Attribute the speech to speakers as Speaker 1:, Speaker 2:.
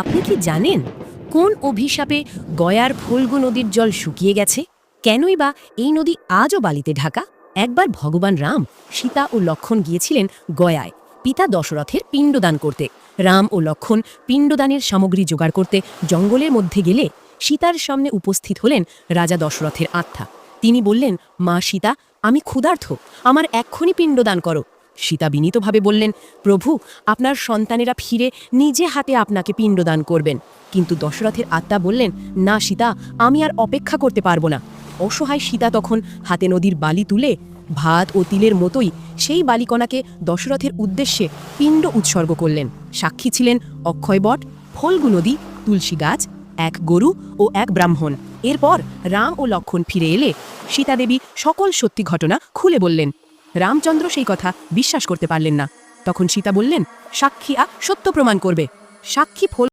Speaker 1: আপনি কি জানেন কোন অভিশাপে গয়ার ফল্গু নদীর জল শুকিয়ে গেছে? কেনই বা এই নদী আজও বালিতে ঢাকা? একবার ভগবান রাম, সীতা ও লক্ষণ গিয়েছিলেন গয়ায়। পিতা দশরথের পিণ্ডদান করতে। রাম ও লক্ষণ পিণ্ডদানের সামগ্রী জোগাড় করতে জঙ্গলের মধ্যে গেলে সীতার সামনে উপস্থিত হলেন রাজা দশরথের আত্মা। তিনি বললেন, মা সীতা, আমি ক্ষুধার্থ আমার এক্ষুনি পিণ্ডদান করো। সীতা বিনীতভাবে বললেন, প্রভু, আপনার সন্তানেরা ফিরে নিজে হাতে আপনাকে পিণ্ডদান করবেন। কিন্তু দশরথের আত্মা বললেন, না সীতা, আমি আর অপেক্ষা করতে পারব না। অসহায় সীতা তখন হাতে নদীর বালি তুলে ভাত ও তিলের মতোই সেই বালিকণাকে দশরথের উদ্দেশ্যে পিণ্ড উৎসর্গ করলেন। সাক্ষী ছিলেন অক্ষয়বট ফলগু নদী, তুলসী গাছ, এক গরু ও এক ব্রাহ্মণ। এরপর রাম ও লক্ষণ ফিরে এলে সীতাদেবী সকল সত্যি ঘটনা খুলে বললেন রামচন্দ্র সেই কথা বিশ্বাস করতে পারলেন না। তখন সীতা বললেন, সাক্ষী আ সত্য প্রমাণ করবে। সাক্ষী ফল